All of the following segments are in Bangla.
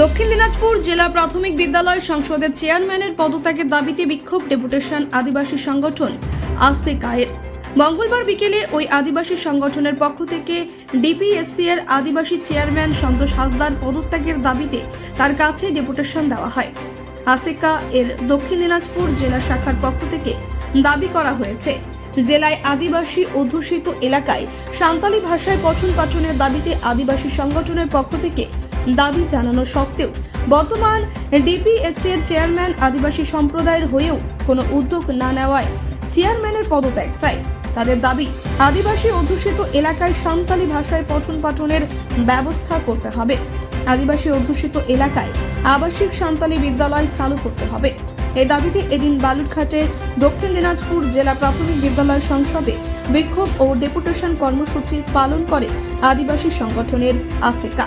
দক্ষিণ দিনাজপুর জেলা প্রাথমিক বিদ্যালয় সংসদের চেয়ারম্যানের পদত্যাগের দাবিতে বিক্ষোভ ডেপুটেশন আদিবাসী সংগঠন আসে কায়ের মঙ্গলবার বিকেলে ওই আদিবাসী সংগঠনের পক্ষ থেকে ডিপিএসসি এর আদিবাসী চেয়ারম্যান সন্তোষ হাসদার পদত্যাগের দাবিতে তার কাছে ডেপুটেশন দেওয়া হয়। আসেকা এর দক্ষিণ দিনাজপুর জেলা শাখার পক্ষ থেকে দাবি করা হয়েছে, জেলায় আদিবাসী অধ্যুষিত এলাকায় সাঁওতালি ভাষায় পঠন পাঠনের দাবিতে আদিবাসী সংগঠনের পক্ষ থেকে দাবি জানানো সত্ত্বেও বর্তমান ডিপিএসসি এর চেয়ারম্যান আদিবাসী সম্প্রদায়ের হয়েও কোনো উদ্যোগ না নেওয়ায় চেয়ারম্যানের পদত্যাগ চাই। তাদের দাবি, আদিবাসী অধ্যুষিত এলাকায় সাঁওতালি ভাষায় পঠন পাঠনের ব্যবস্থা করতে হবে। আদিবাসী অধ্যুষিত এলাকায় আবাসিক সাঁওতালি বিদ্যালয় চালু করতে হবে। এই দাবিতে এদিন বালুরঘাটে দক্ষিণ দিনাজপুর জেলা প্রাথমিক বিদ্যালয় সংসদে বিক্ষোভ ও ডেপুটেশন কর্মসূচি পালন করে আদিবাসী সংগঠনের আসেকা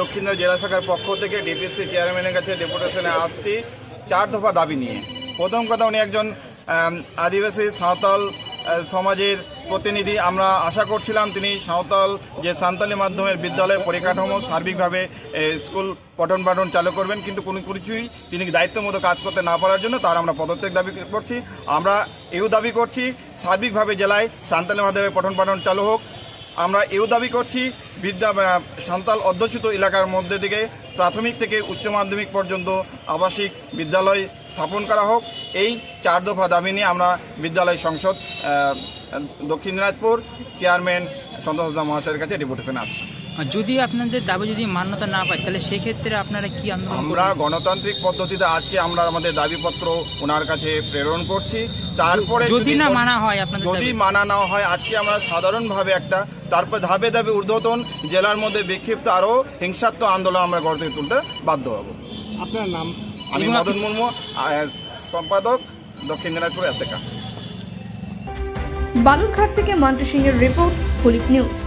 দক্ষিণ জেলা শাখার পক্ষ থেকে ডিপিসি চেয়ারম্যানের কাছে ডেপুটেশনে আসছি। চার দফা দাবি নিয়ে। প্রথম কথা, উনি একজন আদিবাসী সাঁওতাল সমাজের প্রতিনিধি। আমরা আশা করছিলাম তিনি সাঁওতাল যে সান্তালি মাধ্যমের বিদ্যালয় পরিকাঠামো সার্বিকভাবে স্কুল পঠন পাঠন চালু করবেন। কিন্তু কোনো কিছুই তিনি দায়িত্ব মতো কাজ করতে না পারার জন্য তার আমরা পদত্যাগ দাবি করছি। আমরা এও দাবি করছি, সার্বিকভাবে জেলায় সান্তালি মাধ্যমে পঠন পাঠন চালু হোক। আমরা এও দাবি করছি বিদ্যা সান্তাল অধ্যুষিত এলাকার মধ্যে থেকে প্রাথমিক থেকে উচ্চ মাধ্যমিক পর্যন্ত আবাসিক বিদ্যালয় স্থাপন করা হোক। এই চার দফা দাবি নিয়ে আমরা বিদ্যালয় সংসদ দক্ষিণ দিনাজপুর চেয়ারম্যান সন্তোষ মহাশয়ের কাছে ডেপুটেশন আসছি যদি আপনাদের দাবি যদি মান্যতা না পায় তাহলে সেক্ষেত্রে আপনারা কি আন্দোলন আমরা গণতান্ত্রিক পদ্ধতিতে আজকে আমরা আমাদের দাবিপত্র ওনার কাছে প্রেরণ করছি। তারপরে যদি না মানা হয় আপনাদের যদি মানা না হয় আজকে আমরা সাধারণভাবে একটা তারপর ধাপে ধাপে ঊর্ধ্বতন জেলার মধ্যে বিক্ষিপ্ত আরও হিংসাত্মক আন্দোলন আমরা গড়ে তুলতে বাধ্য হব। আপনার নাম? আমি মদন মুর্মু সম্পাদক দক্ষিণ দিনাজপুর এসেকা বালুরঘাট থেকে মান্টি সিং এর রিপোর্ট পুলিশ নিউজ।